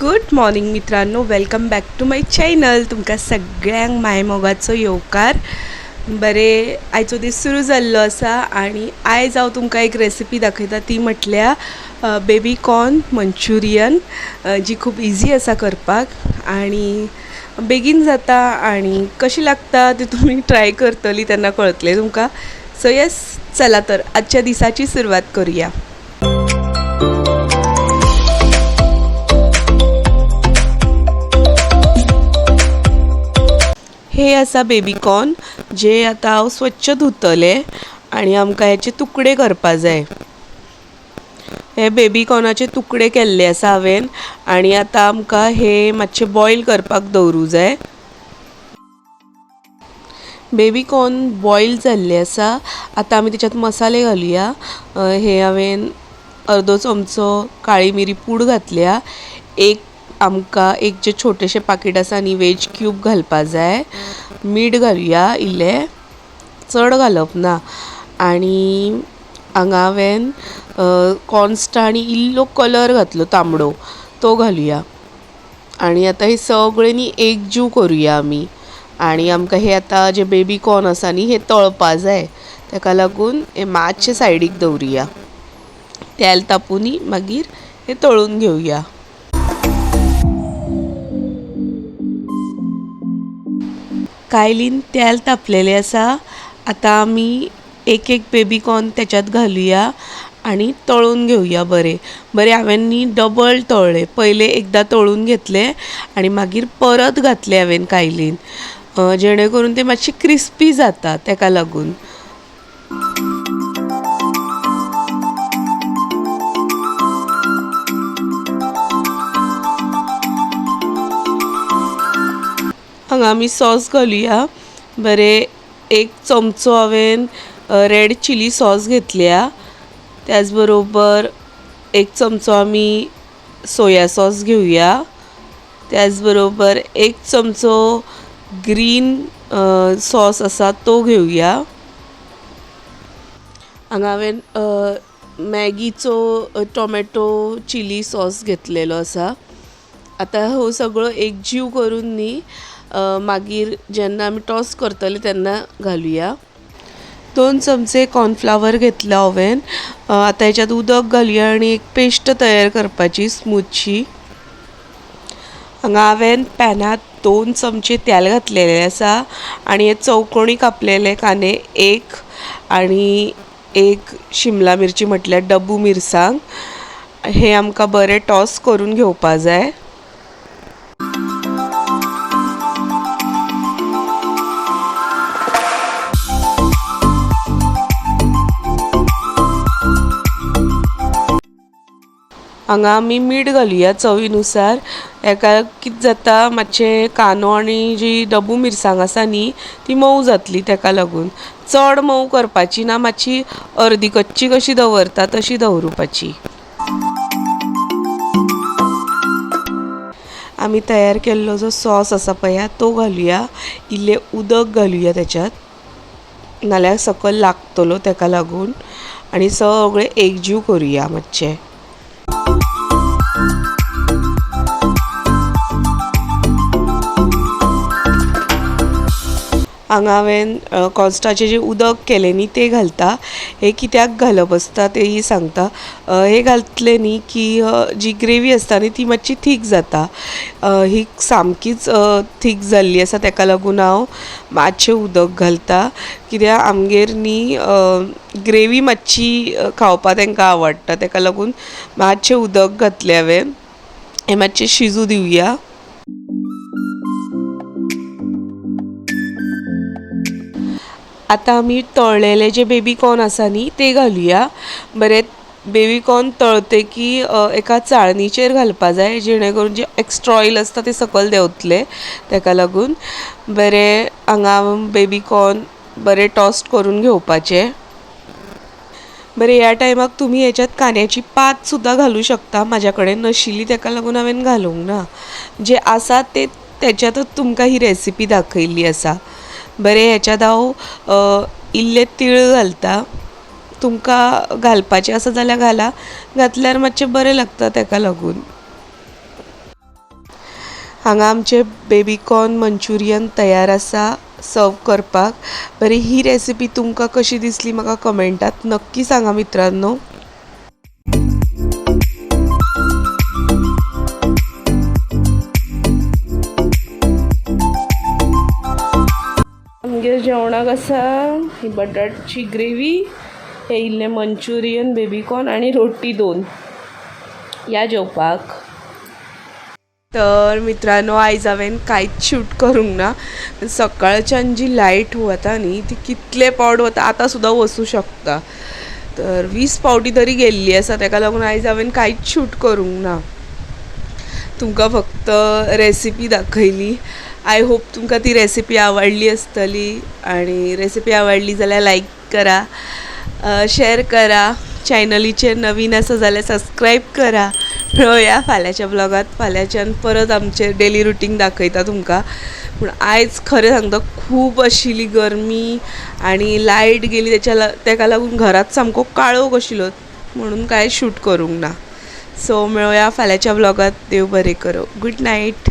Good morning मित्रांनो. Welcome back to my channel तुमकां सगळ्यांक माय मोगाचो येवकार. बरे आयचो दीस सुरू जाल्लो आसा आनी आयज हांव तुमकां एक रेसिपी दाखयता. ती म्हटल्या बेबी कॉर्न मंचुरियन जी खूब इजी आसा करपाक. आनी बेगीन जाता आनी कशी लागता ती तुमी ट्राय करतली तेन्ना कळतले तुमकां. सो येस चला तर आजच्या दिसाची सुरवात करुया. हे आसा बेबीकॉर्न जे आतां हांव स्वच्छ धुतलें आनी आमकां हेचे तुकडे करपा जाय. हे बेबीकॉर्नाचे तुकडे केल्ले आसा हांवें आनी आतां आमकां हे मातशे बॉयल करपाक दवरूं जाय. बेबीकॉर्न बॉयल जाल्ले आसा आतां आमी तेच्यात मसाले घालुया. हे हांवें अर्दो चमचो काळी मिरी पूड घातल्या. एक आमकां एक जे छोटेशे पाकीट आसा न्ही वेज क्यूब घालपा जाय. मीठ घालुया इल्लें. चड घालप ना. आनी हांगा हांवें कॉर्नस्टा आनी इल्लो कलर घातलो तांबडो. तो घालुया. आनी आतां हे सगळें न्ही एकजीव करुया आमी. आनी आमकां हे आतां जे बेबी कॉर्न आसा न्ही हे तळपा जाय. ताका लागून हे मातशे सायडीक दवरुया. तेल तापोवन मागीर हे तळून घेवया कायलीन तेल तापलेलें आसा आतां आमी एक एक बेबीकॉर्न तेच्यात घालुया आनी तळून घेवया बरें. बरें हांवें न्ही डबल तळ्ळें पयलें एकदां तळून घेतलें आनी मागीर परत घातलें हांवें कायलीन. जेणे करून तें मातशें क्रिस्पी जाता तेका लागून. हांगा आमी सॉस घालुया. बरें एक चमचो हांवें रेड चिली सॉस घेतल्या. त्याच बरोबर एक चमचो आमी सोया सॉस घेवया त्याच बरोबर एक चमचो ग्रीन सॉस आसा तो घेवया हांगा हांवें मॅगीचो टॉमॅटो चिली सॉस घेतलेलो आसा आतां हो सगळो एकजीव करून न्ही मागीर जेन्ना आमी टॉस करतले तेन्ना घालुया. दोन चमचे कॉर्नफ्लावर घेतला हांवें आतां हेच्यात उदक घालुया आनी एक पेस्ट तयार करपाची स्मूथशी हांगा हांवें पॅनांत दोन चमचे तेल घातलेले आसा आनी हे चौकोणी कापलेले कांदे एक आनी एक शिमला मिरची म्हटल्यार डब्बू मिरसांग. हे आमकां बरें टॉस करून घेवपा जाय. हांगा आमी मीठ घालुया चवीनुसार. हेका कितें जाता मातशें कांदो आनी जी डब्बू मिरसांग आसा न्ही ती मोव जातली ताका लागून. चड मोव करपाची ना मातशी अर्दी कच्ची कशी दवरता तशी दवरुपाची. आमी तयार केल्लो जो सॉस आसा पळया तो घालुया. इल्लें उदक घालुया त्याच्यात. नाल्यार सकयल लागतलो ताका लागून. आनी सगळें एकजीव करुया मातशें. हांगा हांवें कॉन्स्टाचें जें उदक केलें न्ही तें घालता हें कित्याक घालप आसता तेंय सांगता. हें घातलें न्ही की जी ग्रेवी आसता न्ही ती मातशी थीक जाता. ही सामकीच थीक जाल्ली आसा ताका लागून हांव मातशें उदक घालता. कित्याक आमगेर न्ही ग्रेवी मातशी खावपा तांकां आवडटा. ताका लागून मातशें उदक घातलें हांवें हें मातशें शिजू दिवया. आतां आमी तळलेले जे बेबीकॉर्न आसा न्ही ते घालुया. बरें बेबीकॉर्न की एका चाळणीचेर घालपा जाय जेणे करून जे एक्स्ट्रा ऑयल आसता ते सकयल देंवतले ताका लागून. बरें हांगा बेबीकॉर्न बरें टॉस्ट करून घेवपाचें. बरें ह्या टायमाक तुमी हेच्यात कांद्याची पात सुद्दां घालूं शकता म्हाज्या कडेन नाशिल्ली ताका लागून हांवें घालूंक ना. जे आसा ते त्याच्यातच तुमकां ही रेसिपी दाखयल्ली आसा बरें ह्याच्यात हांव इल्ले तीळ घालता. तुमकां घालपाचें आसा जाल्यार घाला. घातल्यार मातशें बरें लागता ताका लागून. हांगा आमचे बेबीकॉर्न मंचुरियन तयार आसा सर्व करपाक. बरी ही रेसिपी तुमकां कशी दिसली म्हाका कमेंटात नक्की सांगा मित्रांनो. मग असं आसा ही बटाटची ग्रेवी हे इल्ले मंचुरियन बेबीकॉर्न आनी रोटी दोन. या जेवपाक. तर मित्रांनो आयज हांवें कांयच शूट करूंक ना. सकाळच्यान जी लायट वता न्ही ती कितले पावट वता आतां सुद्दां वचूं शकता. तर वीस पावटी तरी गेल्ली आसा ताका लागून आयज हांवें कांयच शूट करूंक ना. तुमकां फक्त रेसिपी दाखयली. आय होप तुमकां ती रेसिपी आवडली आसतली आनी रेसिपी आवडली जाल्यार लायक करा शेअर करा चॅनलीचेर नवीन आसा जाल्यार सबस्क्रायब करा. मेळोया फाल्यांच्या ब्लॉगात फाल्यांच्यान परत आमचें डेली रुटीन दाखयता तुमकां. पूण आयज खरें सांगता खूब आशिल्ली गरमी आनी लायट गेली तेच्या ला तेका लागून घरांत सामको काळोख आशिल्लो म्हणून कांय शूट करूंक ना. सो मेळोया फाल्यांच्या ब्लॉगात देव बरें करूं. Good night